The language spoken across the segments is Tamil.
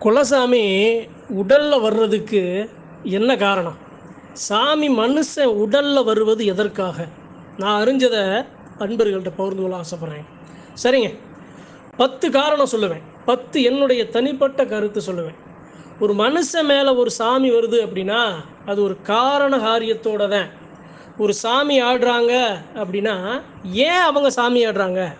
குலசாமி உடலில் வர்றதுக்கு என்ன காரணம்? சாமி மனுஷன் உடலில் வருவது எதற்காக? நான் அறிஞ்சதை அன்பர்கள்ட்ட பகிர்ந்து கொள்ள ஆசைப்பட்றேன். சரிங்க. பத்து காரணம் சொல்லுவேன். பத்து என்னுடைய தனிப்பட்ட கருத்து சொல்லுவேன். ஒரு மனுஷன் மேலே ஒரு சாமி வருது அப்படின்னா அது ஒரு காரண காரியத்தோட தான் ஒரு சாமி ஆடுறாங்க அப்படின்னா ஏன் அவங்க சாமி ஆடுறாங்க?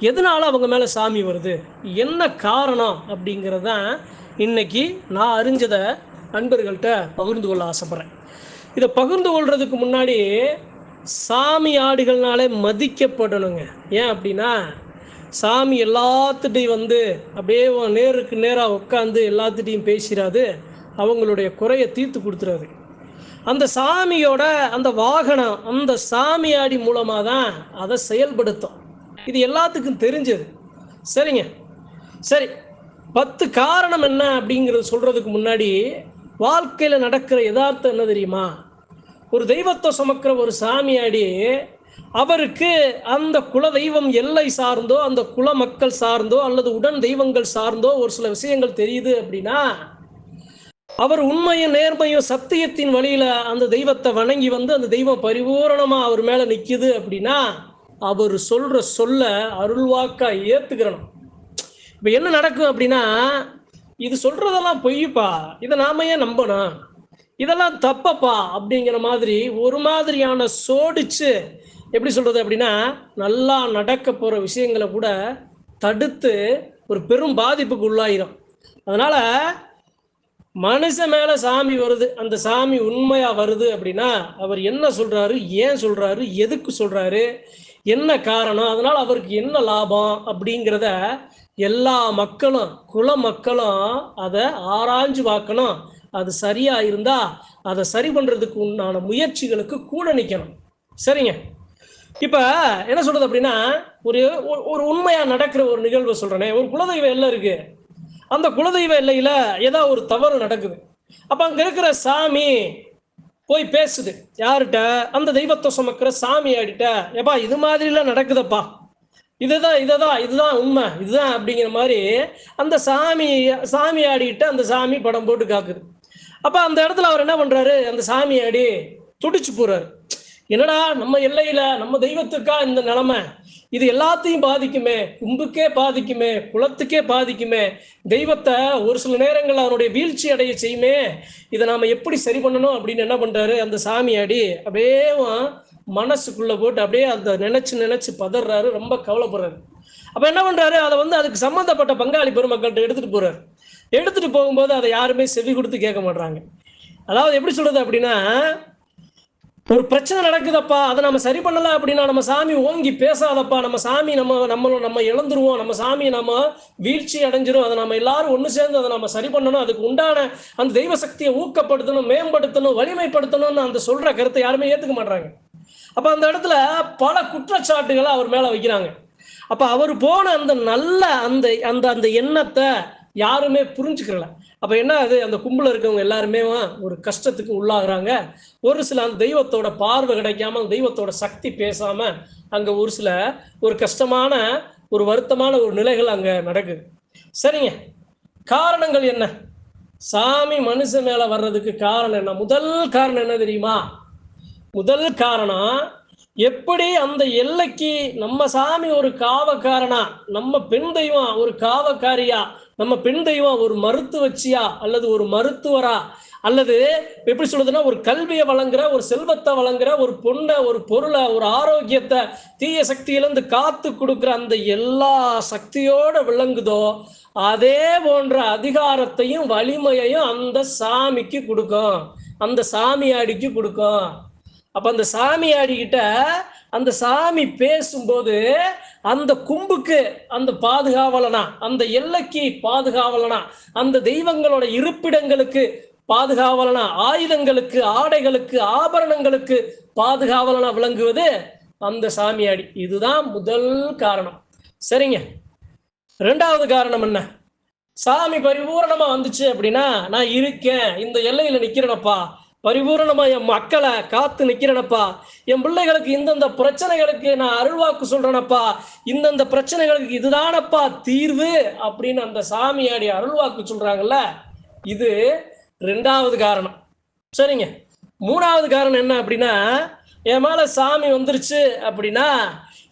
எதனால அவங்க மேலே சாமி வருது? என்ன காரணம் அப்படிங்கிறத இன்னைக்கு நான் அறிஞ்சதை நண்பர்கள்ட்ட பகிர்ந்து கொள்ள ஆசைப்பட்றேன். இதை பகிர்ந்து கொள்றதுக்கு முன்னாடி சாமி ஆடுகள்னாலே மதிக்கப்படணுங்க. ஏன் அப்படின்னா சாமி எல்லாத்துட்டையும் வந்து அப்படியே நேருக்கு நேராக உட்காந்து எல்லாத்துட்டையும் பேசிடாது அவங்களுடைய குறையை தீர்த்து கொடுத்துறாது. அந்த சாமியோட அந்த வாகனம் அந்த சாமியாடி மூலமாக தான் அதை செயல்படுத்தும். இது எல்லாத்துக்கும் தெரிஞ்சது. சரிங்க. சரி பத்து காரணம் என்ன அப்படிங்கிறது சொல்கிறதுக்கு முன்னாடி வாழ்க்கையில் நடக்கிற யதார்த்தம் என்ன தெரியுமா? ஒரு தெய்வத்தை சுமக்கிற ஒரு சாமியாடி அவருக்கு அந்த குல தெய்வம் எல்லை சார்ந்தோ அந்த குல மக்கள் சார்ந்தோ அல்லது உடன் தெய்வங்கள் சார்ந்தோ ஒரு சில விஷயங்கள் தெரியுது அப்படின்னா அவர் உண்மையும் நேர்மையும் சத்தியத்தின் வழியில் அந்த தெய்வத்தை வணங்கி வந்து அந்த தெய்வம் பரிபூரணமாக அவர் மேலே நிற்கிது அப்படின்னா அவர் சொல்ற சொல்ல அருள்வாக்கா ஏத்துக்கிறணும். இப்ப என்ன நடக்கும் அப்படின்னா இது சொல்றதெல்லாம் பொய்ப்பா? இதை நாம ஏன் நம்பணும்? இதெல்லாம் தப்பப்பா? அப்படிங்கிற மாதிரி ஒரு மாதிரியான சோடிச்சு எப்படி சொல்றது அப்படின்னா நல்லா நடக்க போற விஷயங்களை கூட தடுத்து ஒரு பெரும் பாதிப்புக்கு உள்ளாயிரும். அதனால மனுஷன் மேல சாமி வருது அந்த சாமி உண்மையா வருது அப்படின்னா அவர் என்ன சொல்றாரு ஏன் சொல்றாரு எதுக்கு சொல்றாரு என்ன காரணம்? அதனால் அவருக்கு என்ன லாபம்? அப்படிங்கிறத எல்லா மக்களும் குல மக்களும் அதை ஆராய்ஞ்சு பார்க்கணும். அது சரியா இருந்தா அதை சரி பண்றதுக்கு உண்டான முயற்சிகளுக்கு கூட நிக்கணும். சரிங்க? இப்போ என்ன சொல்றது அப்படின்னா ஒரு ஒரு- ஒரு உண்மையா நடக்கிற ஒரு நிகழ்வை சொல்றேனே. ஒரு குலதெய்வ எல்லாம் இருக்கு. அந்த குலதெய்வ எல்லையில ஏதோ ஒரு தவறு நடக்குது. அப்போ அங்கே இருக்கிற சாமி போய் பேசுது. யார்கிட்ட? அந்த தெய்வத்தை சுமக்கிற சாமி ஆடிட்ட ஏப்பா இது மாதிரிலாம் நடக்குதப்பா. இதுதான் இதுதான் இதுதான் உண்மை. இதுதான் அப்படிங்கிற மாதிரி அந்த சாமி சாமி ஆடிக்கிட்ட அந்த சாமி படம் போட்டு காக்குது. அப்போ அந்த இடத்துல அவர் என்ன பண்ணுறாரு அந்த சாமி ஆடி துடிச்சு போறாரு. என்னடா நம்ம எல்லையில நம்ம தெய்வத்துக்கா இந்த நிலைமை? இது எல்லாத்தையும் பாதிக்குமே கும்புக்கே பாதிக்குமே குலத்துக்கே பாதிக்குமே. தெய்வத்தை ஒரு சில நேரங்கள் அவனுடைய வீழ்ச்சி அடைய செய்யுமே. இதை நாம எப்படி சரி பண்ணணும் அப்படின்னு என்ன பண்றாரு அந்த சாமியாடி அப்படியே மனசுக்குள்ள போட்டு அப்படியே அந்த நினைச்சு நினைச்சு பதறாரு ரொம்ப கவலைப்படுறாரு. அப்ப என்ன பண்றாரு அதை வந்து அதுக்கு சம்மந்தப்பட்ட பங்காளி பெருமக்கள்கிட்ட எடுத்துட்டு போறாரு. எடுத்துட்டு போகும்போது அதை யாருமே செவி கொடுத்து கேட்க மாட்றாங்க. அதாவது எப்படி சொல்றது அப்படின்னா ஒரு பிரச்சனை நடக்குதப்பா அதை நம்ம சரி பண்ணல அப்படின்னா நம்ம சாமி ஓங்கி பேசாதப்பா நம்ம சாமி நம்ம நம்மளும் நம்ம இழந்துருவோம் நம்ம சாமி நம்ம வீழ்ச்சி அடைஞ்சிரும் அதை நம்ம எல்லாரும் ஒன்று சேர்ந்து அதை நம்ம சரி பண்ணணும் அதுக்கு உண்டான அந்த தெய்வ சக்தியை ஊக்கப்படுத்தணும் மேம்படுத்தணும் வலிமைப்படுத்தணும்னு அந்த சொல்ற கருத்தை யாருமே ஏத்துக்க மாட்டாங்க அப்ப அந்த இடத்துல பல குற்றச்சாட்டுகளை அவர் மேல வைக்கிறாங்க. அப்ப அவர் போன அந்த நல்ல அந்த அந்த அந்த எண்ணத்தை யாருமே புரிஞ்சுக்கல அப்ப என்ன அது அந்த கும்பல இருக்கவங்க எல்லாருமே ஒரு கஷ்டத்துக்கு உள்ளாகுறாங்க. ஒரு சில அந்த தெய்வத்தோட பார்வை கிடைக்காம அந்த தெய்வத்தோட சக்தி பேசாம அங்க ஒரு சில ஒரு கஷ்டமான ஒரு வருத்தமான ஒரு நிலைகள் அங்க நடக்குது. சரிங்க. காரணங்கள் என்ன? சாமி மனுஷன் மேல வர்றதுக்கு காரணம் என்ன? முதல் காரணம் என்ன தெரியுமா? முதல் காரணம் எப்படி அந்த எல்லைக்கு நம்ம சாமி ஒரு காவக்காரனா நம்ம பெண் தெய்வம் ஒரு காவக்காரியா நம்ம பெண் தெய்வம் ஒரு மருத்துவச்சியா அல்லது ஒரு மருத்துவரா? அல்லது எப்படி சொல்றதுன்னா ஒரு கல்வியை வழங்குற ஒரு செல்வத்தை வழங்குற ஒரு பொண்ணை ஒரு பொருளை ஒரு ஆரோக்கியத்தை தீய சக்தியிலிருந்து காத்து கொடுக்குற அந்த எல்லா சக்தியோட விளங்குதோ அதே போன்ற அதிகாரத்தையும் வலிமையையும் அந்த சாமிக்கு கொடுக்கும். அந்த சாமியாடிக்கு கொடுக்கும். அப்ப அந்த சாமியாடிக்கிட்ட அந்த சாமி பேசும்போது அந்த கும்புக்கு அந்த பாதுகாவலனா அந்த எல்லைக்கு பாதுகாவலனா அந்த தெய்வங்களோட இருப்பிடங்களுக்கு பாதுகாவலனா ஆயுதங்களுக்கு ஆடைகளுக்கு ஆபரணங்களுக்கு பாதுகாவலனா விளங்குவது அந்த சாமியாடி. இதுதான் முதல் காரணம். சரிங்க. ரெண்டாவது காரணம் என்ன? சாமி பரிபூரணமா வந்துச்சு அப்படின்னா நான் இருக்கேன். இந்த எல்லையில நிக்கிறேனப்பா. பரிபூரணமாக என் மக்களை காத்து நிக்கிறேனப்பா. என் பிள்ளைகளுக்கு இந்தந்த பிரச்சனைகளுக்கு நான் அருள்வாக்கு சொல்றேனப்பா. இந்தந்த பிரச்சனைகளுக்கு இதுதானப்பா தீர்வு அப்படின்னு அந்த சாமியாடி அருள்வாக்கு சொல்றாங்கல்ல. இது ரெண்டாவது காரணம். சரிங்க. மூணாவது காரணம் என்ன அப்படின்னா என் மேல சாமி வந்துருச்சு அப்படின்னா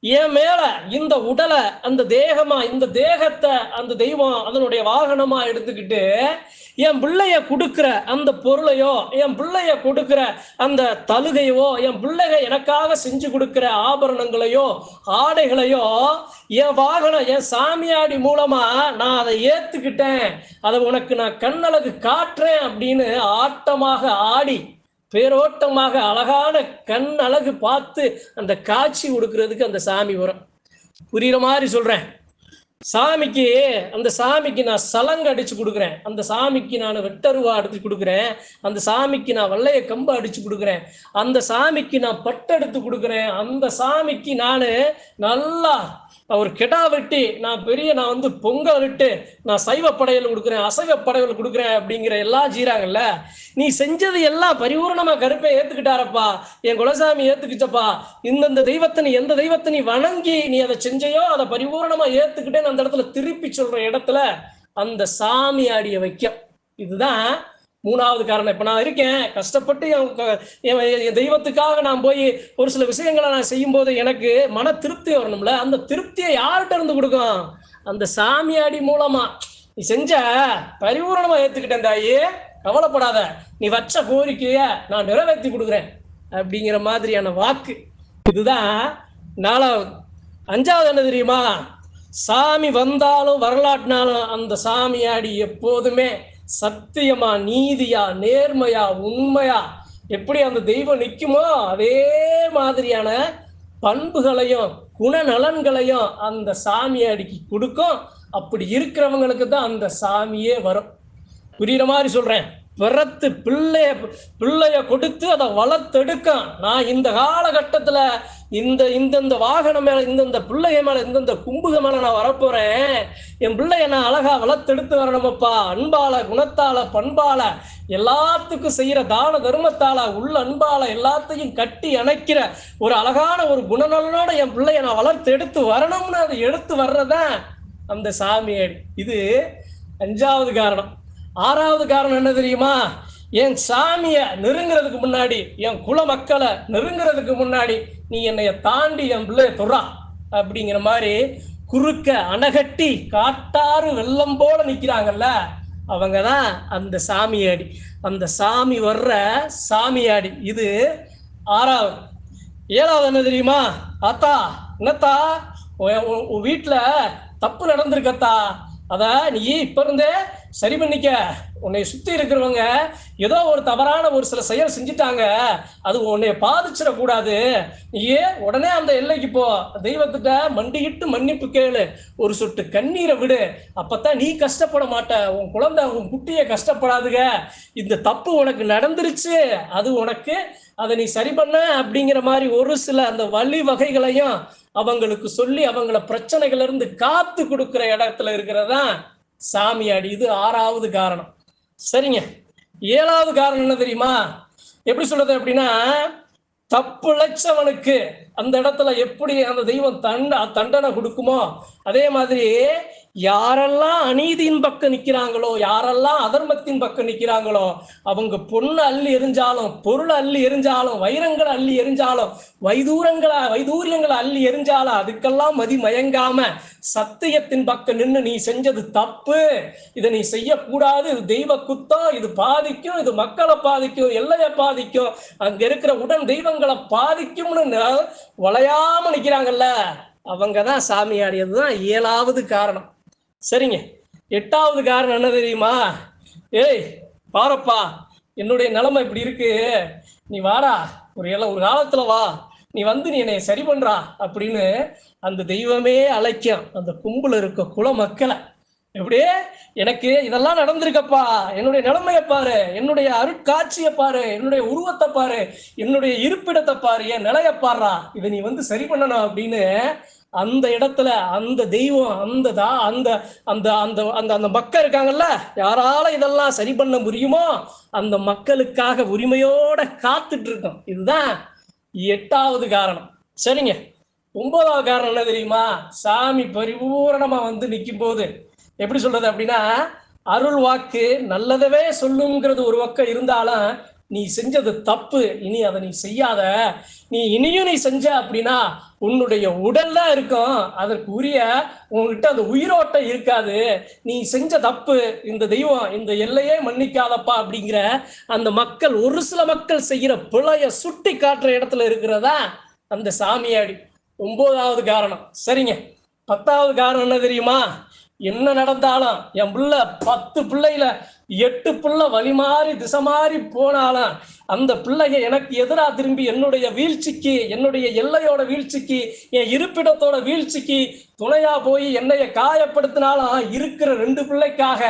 என் மேல இந்த உடலை அந்த தேகமா இந்த தேகத்தை அந்த தெய்வம் அதனுடைய வாகனமா எடுத்துக்கிட்டு என் பிள்ளைய கொடுக்கிற அந்த பொருளையோ என் பிள்ளைய கொடுக்கிற அந்த தலுகையோ என் பிள்ளைக எனக்காக செஞ்சு கொடுக்கிற ஆபரணங்களையோ ஆடைகளையோ என் வாகனம் என் சாமியாடி மூலமா நான் அதை ஏத்துக்கிட்டேன். அதை உனக்கு நான் கண்ணழகு காட்டுறேன் அப்படின்னு ஆட்டமாக ஆடி பேரோட்டமாக அழகான கண் அழகு பார்த்து அந்த காட்சி கொடுக்கறதுக்கு அந்த சாமி வரும். புரியுற மாதிரி சொல்றேன். சாமிக்கு அந்த சாமிக்கு நான் சலங்கு அடிச்சு கொடுக்குறேன். அந்த சாமிக்கு நான் வெட்டருவா அடிச்சு கொடுக்குறேன். அந்த சாமிக்கு நான் வெள்ளைய கம்பு அடிச்சு கொடுக்குறேன். அந்த சாமிக்கு நான் பட்டெடுத்து கொடுக்குறேன். அந்த சாமிக்கு நான் நல்லா ஒரு கெடா வெட்டி நான் பெரிய நான் வந்து பொங்கல் விட்டு நான் சைவ படையல் கொடுக்குறேன் அசைவ படையல் கொடுக்குறேன் அப்படிங்கிற எல்லாம் செய்கிறாங்கல்ல நீ செஞ்சது எல்லாம் பரிபூர்ணமா கருப்பை ஏத்துக்கிட்டாரப்பா என் குலசாமி ஏத்துக்கிச்சப்பா இந்தந்த தெய்வத்தை நீ எந்த தெய்வத்தை நீ வணங்கி நீ அதை செஞ்சையோ அதை பரிபூர்ணமா ஏத்துக்கிட்டேன்னு அந்த இடத்துல திருப்பி சொல்ற இடத்துல அந்த சாமி ஆடிய வைக்க இதுதான் மூணாவது காரணம் இப்ப நான் இருக்கேன். கஷ்டப்பட்டு என் க- என் என் தெய்வத்துக்காக நான் போய் ஒரு சில விஷயங்களை நான் செய்யும்போது எனக்கு மன திருப்தி வரணும்ல. அந்த திருப்தியை யார்கிட்ட இருந்து கொடுக்கும்? அந்த சாமியாடி மூலமா. நீ செஞ்ச பரிபூரணமா ஏத்துக்கிட்டேன் தாயி. கவலைப்படாத. நீ வச்ச கோரிக்கைய நான் நிறைவேற்றி கொடுக்குறேன். அப்படிங்கிற மாதிரியான வாக்கு. இதுதான் நாலாவது. அஞ்சாவது என்ன தெரியுமா? சாமி வந்தாலும் வரலாற்றினாலும் அந்த சாமியாடி எப்போதுமே சத்தியமா நீதியா நேர்மையா உண்மையா? எப்படி அந்த தெய்வம் நிற்குமோ அதே மாதிரியான பண்புகளையும் குணநலன்களையும் அந்த சாமியாடிக்கு கொடுக்கும். அப்படி இருக்கிறவங்களுக்கு தான் அந்த சாமியே வரும். புரியுற மாதிரி சொல்றேன். பிறத்து பிள்ளைய பிள்ளைய கொடுத்து அதை வளர்த்தெடுக்கும் நான் இந்த காலகட்டத்துல இந்த இந்தந்த வாகனம் மேல இந்தந்த பிள்ளைய மேல இந்தந்த கும்புக மேல நான் வரப்போறேன். என் பிள்ளைய நான் அழகா வளர்த்தெடுத்து வரணுமப்பா. அன்பால குணத்தால பண்பால எல்லாத்துக்கும் செய்யற தான தர்மத்தால உள்ள அன்பால எல்லாத்தையும் கட்டி அணைக்கிற ஒரு அழகான ஒரு குணநலனோட என் பிள்ளைய நான் வளர்த்து எடுத்து வரணும்னு அதை எடுத்து வர்றதான் அந்த சாமியடி. இது அஞ்சாவது காரணம். ஆறாவது காரணம் என்ன தெரியுமா? என் சாமிய நெருங்கிறதுக்கு முன்னாடி என் குல மக்களை நெருங்கிறதுக்கு முன்னாடி நீ என்னைய தாண்டி என் பிள்ளைய துறா அப்படிங்கிற மாதிரி குறுக்க அணகட்டி காட்டாறு வெள்ளம் போல நிக்கிறாங்கல்ல அவங்க தான் அந்த சாமியாடி அந்த சாமி வர்ற சாமியாடி இது ஆறாவது. ஏழாவது என்ன தெரியுமா? ஆத்தா என்னத்தா? உன் உன் உன் தப்பு நடந்திருக்கத்தா? அத நீ இப்ப இருந்தே சரி பண்ணிக்க. உன்னை சுத்தி இருக்கிறவங்க ஏதோ ஒரு தவறான ஒரு சில செயல் செஞ்சுட்டாங்க. அது உன்னை பாதிச்சிடக்கூடாது. நீயே உடனே அந்த எல்லைக்கு போ. தெய்வத்திட்ட மண்டியிட்டு மன்னிப்பு கேளு. ஒரு சொட்டு கண்ணீரை விடு. அப்பத்தான் நீ கஷ்டப்பட மாட்ட. உன் குழந்தை உன் குட்டியை கஷ்டப்படாதுங்க இந்த தப்பு உனக்கு நடந்துருச்சு. அது உனக்கு. அதை நீ சரி பண்ண அப்படிங்கிற மாதிரி ஒரு சில அந்த வழி வகைகளையும் அவங்களுக்கு சொல்லி அவங்கள பிரச்சனைகள் இருந்து காத்து கொடுக்கிற இடத்துல இருக்கிறதான் சாமியாடி இது ஆறாவது காரணம். சரிங்க. ஏழாவது காரணம் என்ன தெரியுமா? எப்படி சொல்றது அப்படின்னா தப்பு லட்சவனுக்கு அந்த இடத்துல எப்படி அந்த தெய்வம் தண்ட தண்டனை கொடுக்குமோ அதே மாதிரி யாரெல்லாம் அநீதியின் பக்கம் நிற்கிறாங்களோ யாரெல்லாம் அதர்மத்தின் பக்கம் நிற்கிறாங்களோ அவங்க பொண்ணு அள்ளி எரிஞ்சாலும் பொருள் அள்ளி எரிஞ்சாலும் வைரங்களை அள்ளி எரிஞ்சாலும் வைதூரங்களை வைதூரியங்களை அள்ளி எரிஞ்சாலும் அதுக்கெல்லாம் மதி மயங்காம சத்தியத்தின் பக்கம் நின்று நீ செஞ்சது தப்பு. இதை நீ செய்யக்கூடாது. இது தெய்வ குத்தம். இது பாதிக்கும். இது மக்களை பாதிக்கும். எல்லையை பாதிக்கும். அங்க இருக்கிற உடன் தெய்வங்களை பாதிக்கும்னு வளையாம நிக்கிறாங்கல்ல அவங்க தான் சாமி ஆடியது தான் ஏழாவது காரணம். சரிங்க. எட்டாவது காரணம் என்ன தெரியுமா? ஏய் பாரப்பா என்னுடைய நிலைமை இப்படி இருக்கு. நீ வாடா ஒரு எல்லாம் ஒரு காலத்துல வா. நீ வந்து நீ என்னை சரி பண்றா அப்படின்னு அந்த தெய்வமே அழைக்கும். அந்த கும்பல இருக்க குல மக்களை. எப்படியே? எனக்கு இதெல்லாம் நடந்திருக்கப்பா. என்னுடைய நிலைமையை பாரு. என்னுடைய அருட்காட்சியை பாரு. என்னுடைய உருவத்தை பாரு. என்னுடைய இருப்பிடத்தை பாரு. என் நிலையை பாடுறா. இதை நீ வந்து சரி பண்ணணும் அப்படின்னு அந்த இடத்துல அந்த தெய்வம் அந்த தா அந்த அந்த அந்த அந்த அந்த மக்கள் இருக்காங்கல்ல? யாரால இதெல்லாம் சரி பண்ண முடியுமோ அந்த மக்களுக்காக உரிமையோட காத்துட்டு இருக்கோம் இதுதான் எட்டாவது காரணம். சரிங்க. ஒன்பதாவது காரணம் என்ன தெரியுமா? சாமி பரிபூரணமா வந்து நிற்கும் போது எப்படி சொல்றது அப்படின்னா அருள் வாக்கு நல்லதவே சொல்லுங்கிறது ஒரு பக்கம் இருந்தாலும் நீ செஞ்சது தப்பு இனி அதை நீ செய்யாத. நீ இனியும் நீ செஞ்ச அப்படின்னா உன்னுடைய உடல் தான் இருக்கும். அதற்கு உரிய உங்ககிட்ட அந்த உயிரோட்டம் இருக்காது. நீ செஞ்ச தப்பு இந்த தெய்வம் இந்த எல்லையே மன்னிக்காதப்பா அப்படிங்கிற அந்த மக்கள் ஒரு சில மக்கள் செய்கிற பிழைய சுட்டி காட்டுற இடத்துல இருக்கிறதா அந்த சாமியாடி ஒன்பதாவது காரணம். சரிங்க. பத்தாவது காரணம் என்ன தெரியுமா? என்ன நடந்தாலும் என் பிள்ளை பத்து பிள்ளையில எட்டு பிள்ளை வழி மாறி திசை மாறி போனாலும் அந்த பிள்ளைய எனக்கு எதிராக திரும்பி என்னுடைய வீழ்ச்சிக்கு என்னுடைய எல்லையோட வீழ்ச்சிக்கு என் இருப்பிடத்தோட வீழ்ச்சிக்கு துணையா போய் என்னைய காயப்படுத்தினாலும் இருக்கிற ரெண்டு பிள்ளைக்காக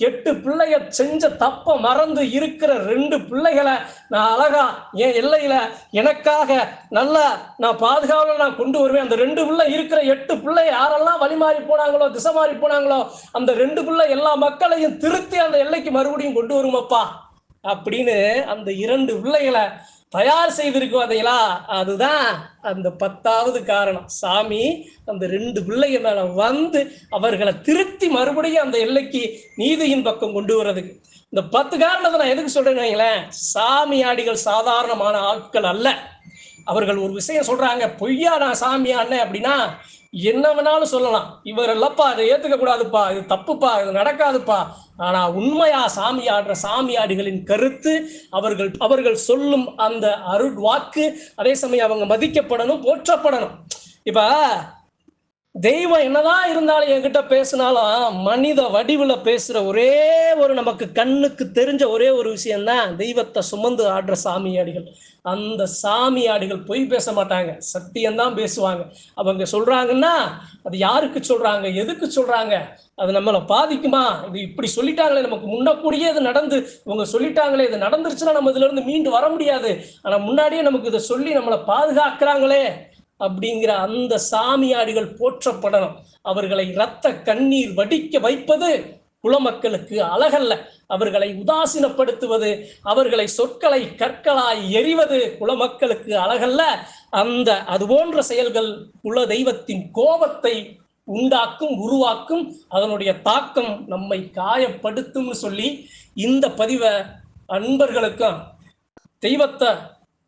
எட்டு பிள்ளைய செஞ்ச தப்ப மறந்து இருக்கிற ரெண்டு பிள்ளைகளை நான் அழகா என் எல்லையில எனக்காக நல்லா நான் பாதுகாவல நான் கொண்டு வருவேன். அந்த ரெண்டு பிள்ளை இருக்கிற எட்டு பிள்ளை யாரெல்லாம் வழி மாறி போனாங்களோ திசை மாறி போனாங்களோ அந்த ரெண்டு பிள்ளை எல்லா மக்களையும் திருத்தி அந்த வெள்ளைக்கு மறுபடியும் கொண்டு வருமப்பா அப்படின்னு அந்த இரண்டு பிள்ளைகளை தயார் செய்திருக்கும் அதைங்களா அதுதான் அந்த பத்தாவது காரணம். சாமி அந்த ரெண்டு பிள்ளைங்க மேல வந்து அவர்களை திருத்தி மறுபடியும் அந்த எல்லைக்கு நீதியின் பக்கம் கொண்டு வர்றதுக்கு. இந்த பத்து காரணத்தை நான் எதுக்கு சொல்றேன்னு வைங்களேன். சாமியாடிகள் சாதாரணமான ஆட்கள் அல்ல. அவர்கள் ஒரு விஷயம் சொல்றாங்க பொய்யா நான் சாமியானே அப்படின்னா என்ன வேணாலும் சொல்லலாம். இவர் இல்லப்பா இதை ஏத்துக்க கூடாதுப்பா இது தப்புப்பா இது நடக்காதுப்பா. ஆனா உண்மையா சாமி ஆடுற சாமியாடிகளின் கருத்து அவர்கள் அவர்கள் சொல்லும் அந்த அருள் வாக்கு அதே சமயம் அவங்க மதிக்கப்படணும் போற்றப்படணும். இப்ப தெய்வம் என்னதான் இருந்தாலும் என்கிட்ட பேசினாலும் மனித வடிவில் பேசுகிற ஒரே ஒரு நமக்கு கண்ணுக்கு தெரிஞ்ச ஒரே ஒரு விஷயம்தான் தெய்வத்தை சுமந்து ஆடுற சாமியாடிகள். அந்த சாமியாடிகள் பொய் பேச மாட்டாங்க. சத்தியம்தான் பேசுவாங்க. அவங்க சொல்கிறாங்கன்னா அது யாருக்கு சொல்கிறாங்க எதுக்கு சொல்கிறாங்க அது நம்மளை பாதிக்குமா? இது இப்படி சொல்லிட்டாங்களே நமக்கு முன்னக்கூடியே இது நடந்து இவங்க சொல்லிட்டாங்களே இது நடந்துருச்சுன்னா நம்ம இதுலேருந்து மீண்டு வர முடியாது. ஆனால் முன்னாடியே நமக்கு இதை சொல்லி நம்மளை பாதுகாக்கிறாங்களே. அப்படிங்கிற அந்த சாமியாடிகள் போற்றப்படணும். அவர்களை இரத்த கண்ணீர் வடிக்க வைப்பது குலமக்களுக்கு அழகல்ல. அவர்களை உதாசீனப்படுத்துவது அவர்களை சொற்களை கற்களாய் எறிவது குலமக்களுக்கு அழகல்ல. அந்த அது போன்ற செயல்கள் குல தெய்வத்தின் கோபத்தை உண்டாக்கும் உருவாக்கும் அதனுடைய தாக்கம் நம்மை காயப்படுத்தும்னு சொல்லி இந்த பதிவை அன்பர்களுக்கும் தெய்வத்தை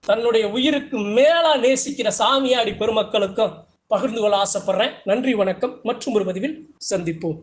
தன்னுடைய உயிருக்கு மேலா நேசிக்கிற சாமியாடி பெருமக்களுக்கும் பகிர்ந்து கொள்ள ஆசைப்படுறேன். நன்றி வணக்கம். மற்றும் ஒரு பதிவில் சந்திப்போம்.